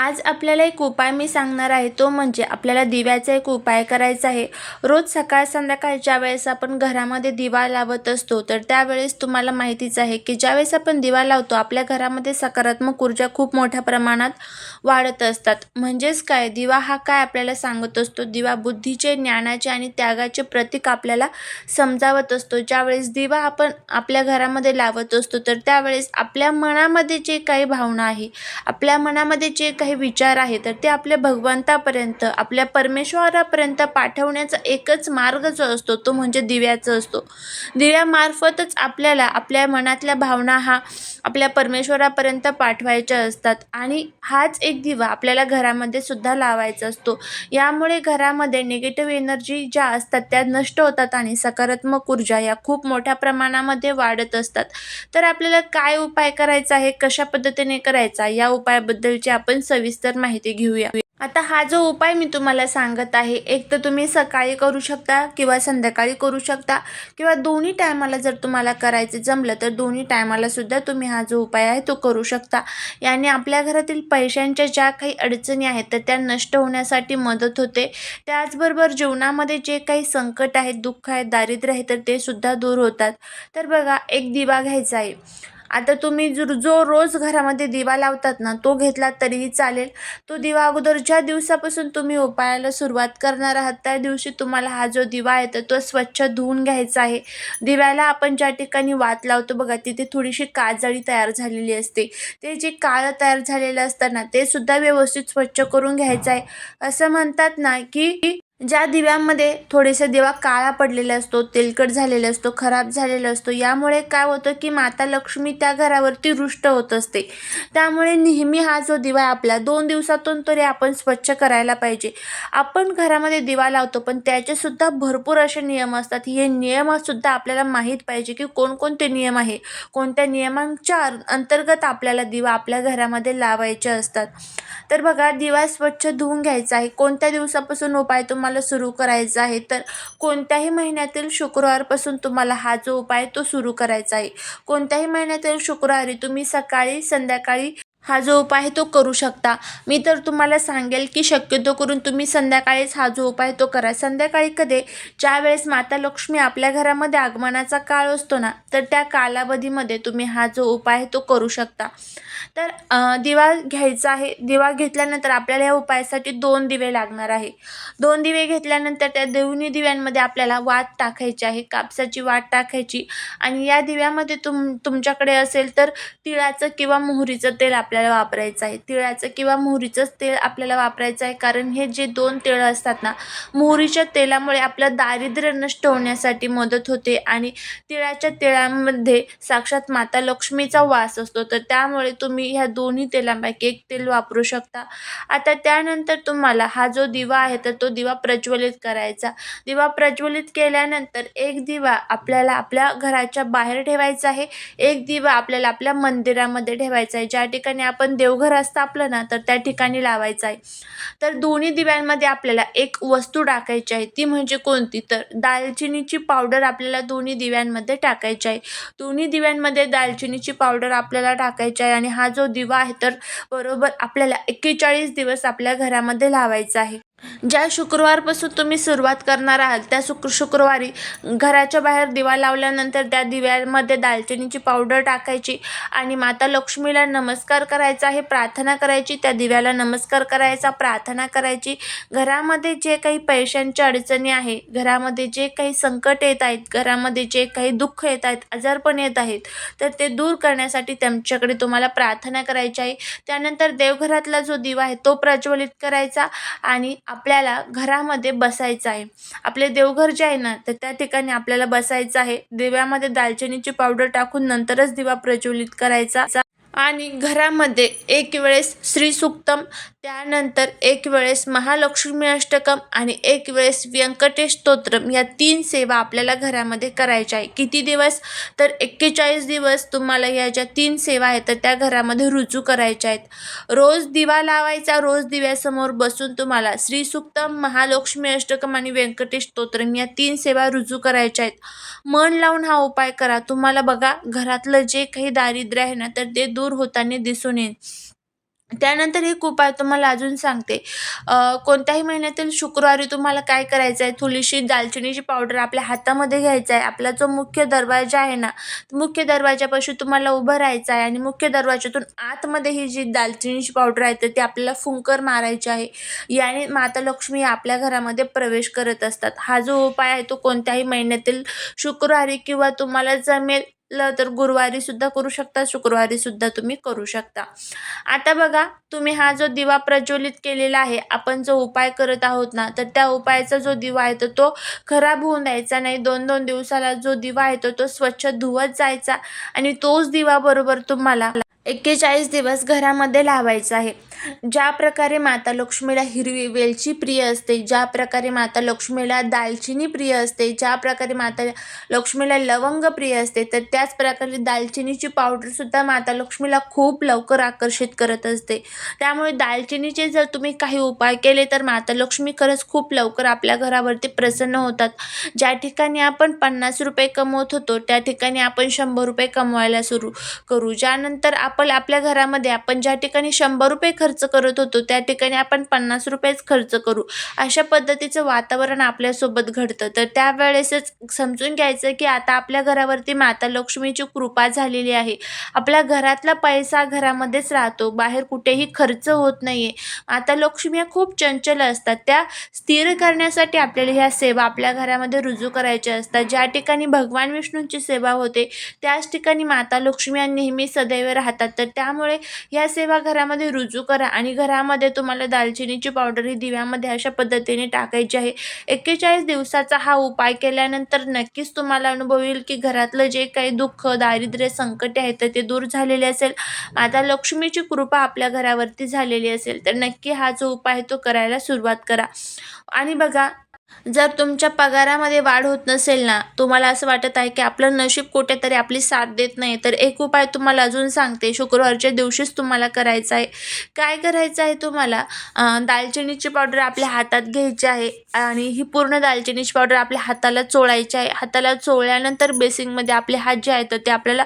आज आपल्याला एक उपाय मी सांगणार आहे तो म्हणजे आपल्याला दिव्याचा एक उपाय करायचा आहे. रोज सकाळ संध्याकाळ ज्यावेळेस आपण घरामध्ये दिवा लावत असतो तर त्यावेळेस तुम्हाला माहितीच आहे की ज्यावेळेस आपण दिवा लावतो आपल्या घरामध्ये सकारात्मक ऊर्जा खूप मोठ्या प्रमाणात वाढत असतात. म्हणजेच काय? दिवा हा काय आपल्याला सांगत असतो? दिवा बुद्धीचे ज्ञानाचे आणि त्यागाचे प्रतीक आपल्याला समजावत असतो. ज्यावेळेस दिवा आपण आपल्या घरामध्ये लावत असतो तर त्यावेळेस आपल्या मनामध्ये जे काही भावना आहे आपल्या मनामध्ये जे काही विचार आहे तर ते आपल्या भगवंतापर्यंत आपल्या परमेश्वरापर्यंत पाठवण्याचा एकच मार्ग जो असतो तो म्हणजे दिव्याचा असतो. दिव्यामार्फतच आपल्याला आपल्या मनातल्या भावना हा आपल्या परमेश्वरापर्यंत पाठवायच्या असतात. आणि हाच एक दिवा आपल्याला घरामध्ये सुद्धा लावायचा असतो. यामुळे घरामध्ये निगेटिव्ह एनर्जी ज्या असतात त्या नष्ट होतात आणि सकारात्मक ऊर्जा या खूप मोठ्या प्रमाणामध्ये वाढत असतात. तर आपल्याला काय उपाय करायचा आहे कशा पद्धतीने करायचा या उपायाबद्दलची आपण सविस्तर माहिती घेऊया. आता हा जो उपाय मी तुम्हाला सांगत आहे एक तर तुम्ही सकाळी करू शकता किंवा संध्याकाळी करू शकता किंवा दोन्ही टायमाला जर तुम्हाला करायचं जमलं तर दोन्ही टायमालासुद्धा तुम्ही हा जो उपाय आहे तो करू शकता. याने आपल्या घरातील पैशांच्या ज्या काही अडचणी आहेत तर त्या नष्ट होण्यासाठी मदत होते. त्याचबरोबर जीवनामध्ये जे काही संकट आहेत दुःख आहेत दारिद्र्य आहे तर ते सुद्धा दूर होतात. तर बघा एक दिवा घ्यायचा आहे. आता तुम्ही जो जो रोज घरामध्ये दिवा लावतात ना तो घेतलात तरीही चालेल. तो दिवा अगोदर ज्या दिवसापासून तुम्ही उपायाला सुरुवात करणार आहात. त्या दिवशी तुम्हाला हा जो दिवा आहे तर तो स्वच्छ धुवून घ्यायचा आहे. दिव्याला आपण ज्या ठिकाणी वात लावतो बघा तिथे थोडीशी काजळी तयार झालेली असते. ते जे काळं तयार झालेलं असतं ना ते सुद्धा व्यवस्थित स्वच्छ करून घ्यायचं आहे. असं म्हणतात ना की ज्या दिव्यांमध्ये थोडेसे दिवा काळा पडलेला असतो तेलकट झालेला असतो खराब झालेला असतो यामुळे काय होतं की माता लक्ष्मी त्या घरावरती रुष्ट होत असते. त्यामुळे नेहमी हा जो दिवा आहे आपला दोन दिवसातून तरी आपण स्वच्छ करायला पाहिजे. आपण घरामध्ये दिवा लावतो पण त्याचेसुद्धा भरपूर असे नियम असतात. हे नियमसुद्धा आपल्याला माहीत पाहिजे की कोणकोणते नियम आहे. कोणत्या नियमांच्या अंतर्गत आपल्याला दिवा आपल्या घरामध्ये लावायचे असतात. तर बघा दिवा स्वच्छ धुवून घ्यायचा आहे. कोणत्या दिवसापासून उपाय तुम्हाला सुरू करायचा आहे तर कोणत्याही महिन्यातील शुक्रवारपासून तुम्हाला हा जो उपाय तो सुरू करायचा आहे. कोणत्याही महिन्यातील शुक्रवारी तुम्ही सकाळी संध्याकाळी हा जो उपाय आहे तो करू शकता. मी तर तुम्हाला सांगेल की शक्यतो करून तुम्ही संध्याकाळीच हा जो उपाय तो करा. संध्याकाळी कधी? ज्या वेळेस माता लक्ष्मी आपल्या घरामध्ये आगमनाचा काळ असतो ना तर त्या कालावधीमध्ये तुम्ही हा जो उपाय आहे तो करू शकता. तर दिवा घ्यायचा आहे. दिवा घेतल्यानंतर आपल्याला या उपायासाठी दोन दिवे लागणार आहे. दोन दिवे घेतल्यानंतर त्या दोन्ही दिव्यांमध्ये आपल्याला वात टाकायची आहे कापसाची वात टाकायची. आणि या दिव्यामध्ये तुम तुमच्याकडे असेल तर तिळाचं किंवा मोहरीचं तेल आपल्याला वापरायचं आहे. तिळाचं किंवा मोहरीचंच तेल आपल्याला वापरायचं आहे. कारण हे जे दोन तिळं असतात ना मोहरीच्या तेलामुळे आपलं दारिद्र्य नष्ट होण्यासाठी मदत होते आणि तिळाच्या तेलामध्ये साक्षात माता लक्ष्मीचा वास असतो. तर त्यामुळे तुम्ही ह्या दोन्ही तेलांपैकी एक तेल वापरू शकता. आता त्यानंतर तुम्हाला हा जो दिवा आहे तर तो दिवा प्रज्वलित करायचा. दिवा प्रज्वलित केल्यानंतर एक दिवा आपल्याला आपल्या घराच्या बाहेर ठेवायचा आहे. एक दिवा आपल्याला आपल्या मंदिरामध्ये ठेवायचा आहे. ज्या ठिकाणी आपण देवघर असतं आपलं ना तर त्या ठिकाणी लावायचं आहे. तर दोन्ही दिव्यांमध्ये आपल्याला एक वस्तू टाकायची आहे ती म्हणजे कोणती? तर दालचिनीची पावडर आपल्याला दोन्ही दिव्यांमध्ये टाकायची आहे. दोन्ही दिव्यांमध्ये दालचिनीची पावडर आपल्याला टाकायची आहे आणि हा जो दिवा आहे तर बरोबर आपल्याला एक्केचाळीस दिवस आपल्या घरामध्ये लावायचा आहे. ज्या शुक्रवारपासून तुम्ही सुरुवात करणार आहात त्या शुक्र शुक्रवारी घराच्या बाहेर दिवा लावल्यानंतर त्या दिव्यामध्ये दालचिनीची पावडर टाकायची आणि माता लक्ष्मीला नमस्कार करायचा आहे प्रार्थना करायची त्या दिव्याला नमस्कार करायचा प्रार्थना करायची. घरामध्ये जे काही पैशांच्या अडचणी आहे घरामध्ये जे काही संकट येत आहेत घरामध्ये जे काही दुःख येत आहेत आजारपण येत आहेत तर ते दूर करण्यासाठी त्यांच्याकडे तुम्हाला प्रार्थना करायची आहे. त्यानंतर देवघरातला जो दिवा आहे तो प्रज्वलित करायचा आणि आपल्याला घरामध्ये बसायचं आहे. आपले देवघर जे आहे ना तर त्या ठिकाणी आपल्याला बसायचं आहे. दिव्यामध्ये दालचिनीची पावडर टाकून नंतरच दिवा प्रज्वलित करायचा. आणि घरामध्ये एक वेळेस श्री सुक्तम त्यानंतर एक वेळेस महालक्ष्मी अष्टकम आणि एक वेळेस व्यंकटेश स्तोत्रम या तीन सेवा आपल्याला घरामध्ये करायच्या आहे. किती दिवस? तर एक्केचाळीस दिवस तुम्हाला या ज्या तीन सेवा आहेत तर त्या घरामध्ये रुजू करायच्या आहेत. रोज दिवा लावायचा रोज दिव्यासमोर बसून तुम्हाला श्री सुक्तम महालक्ष्मी अष्टकम आणि व्यंकटेश स्तोत्रम या तीन सेवा रुजू करायच्या आहेत. मन लावून हा उपाय करा. तुम्हाला बघा घरातलं जे काही दारिद्र्य आहे ना तर ते दूर होताना दिसून येईल. त्यानंतर एक उपाय तुम्हाला अजून सांगते. कोणत्याही महिन्यातील शुक्रवारी तुम्हाला काय करायचं आहे? थोडीशी दालचिनीची पावडर आपल्या हातामध्ये घ्यायचा आहे. आपला जो मुख्य दरवाजा आहे ना मुख्य दरवाजापाशी तुम्हाला उभं राहायचं आहे आणि मुख्य दरवाजातून आतमध्ये ही जी दालचिनीची पावडर आहे तर ती आपल्याला फुंकर मारायची आहे. याने माता लक्ष्मी आपल्या घरामध्ये प्रवेश करत असतात. हा जो उपाय आहे तो कोणत्याही महिन्यातील शुक्रवारी किंवा तुम्हाला जमेल तर गुरुवारी सुद्धा करू शकता शुक्रवारी सुद्धा तुम्ही करू शकता. आता बघा तुम्ही हा जो दिवा प्रज्वलित केलेला आहे आपण जो उपाय करत आहोत ना तर त्या उपायाचा जो दिवा आहे तर तो खराब होऊन द्यायचा नाही. दोन दोन दिवसाला जो दिवा आहे तो तो स्वच्छ धुवत जायचा आणि तोच दिवा बरोबर तुम्हाला एक्केचाळीस दिवस घरामध्ये लावायचा आहे. ज्या प्रकारे माता लक्ष्मीला हिरवी वेलची प्रिय असते ज्या प्रकारे माता लक्ष्मीला दालचिनी प्रिय असते ज्या प्रकारे माता लक्ष्मीला लवंग प्रिय असते तर त्याच प्रकारे दालचिनीची पावडरसुद्धा माता लक्ष्मीला खूप लवकर आकर्षित करत असते. त्यामुळे दालचिनीचे जर तुम्ही काही उपाय केले तर माता लक्ष्मी खरंच खूप लवकर आपल्या घरावरती प्रसन्न होतात. ज्या ठिकाणी आपण पन्नास रुपये कमवत होतो त्या ठिकाणी आपण शंभर रुपये कमवायला सुरू करू. ज्यानंतर आपण आपल्या घरामध्ये आपण ज्या ठिकाणी शंभर रुपये खर्च खर्च करत होतो. त्या ठिकाणी आपण पन्नास रुपयेच खर्च करू. अशा पद्धतीचं वातावरण आपल्यासोबत घडतं. तर त्यावेळेसच समजून घ्यायचं की आता आपल्या घरावरती माता लक्ष्मीची कृपा झालेली आहे. आपल्या घरातला पैसा घरामध्येच राहतो. बाहेर कुठेही खर्च होत नाही आहे माता लक्ष्मी या खूप चंचल असतात. त्या स्थिर करण्यासाठी आपल्याला ह्या सेवा आपल्या घरामध्ये रुजू करायच्या असतात. ज्या ठिकाणी भगवान विष्णूंची सेवा होते त्याच ठिकाणी माता लक्ष्मी नेहमी सदैव राहतात. तर त्यामुळे ह्या सेवा घरामध्ये रुजू कर करा. आणि घरामध्ये तुम्हाला दालचिनीची पावडर ही दिव्यामध्ये अशा पद्धतीने टाकायची आहे. एक्केचाळीस दिवसाचा हा उपाय केल्यानंतर नक्कीच तुम्हाला अनुभव येईल की घरातलं जे काही दुःख दारिद्र्य संकटे आहेत तर ते दूर झालेले असेल. माता लक्ष्मीची कृपा आपल्या घरावरती झालेली असेल तर नक्की हा जो उपाय आहे तो करायला सुरुवात करा. आणि बघा जर तुमच्या पगारामध्ये वाढ होत नसेल ना तुम्हाला असं वाटत आहे की आपलं नशीब कुठेतरी आपली साथ देत नाही तर एक उपाय तुम्हाला अजून सांगते. शुक्रवारच्या दिवशीच तुम्हाला करायचा आहे. काय करायचं आहे तुम्हाला? दालचिनीची पावडर आपल्या हातात घ्यायची आहे आणि ही पूर्ण दालचिनीची पावडर आपल्या हाताला चोळायची आहे. हाताला चोळल्यानंतर बेसिंगमध्ये आपले हात जे आहेत तर ते आपल्याला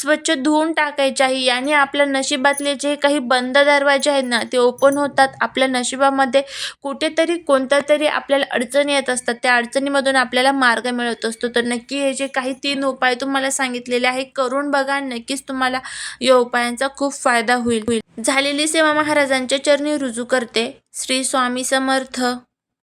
स्वच्छ धुवून टाकायचे आहे. याने आपल्या नशिबातले जे काही बंद दरवाजे आहेत ना ते ओपन होतात. आपल्या नशिबामध्ये कुठेतरी कोणत्या तरी आपल्याला अडचणी येत असतात. त्या अडचणीमधून आपल्याला मार्ग मिळत असतो. तर नक्की हे जे काही तीन उपाय तुम्हाला सांगितलेले आहे करून बघा. नक्कीच तुम्हाला या उपायांचा खूप फायदा होईल. होईल झालेली सेवा महाराजांच्या चरणी रुजू करते. श्री स्वामी समर्थ.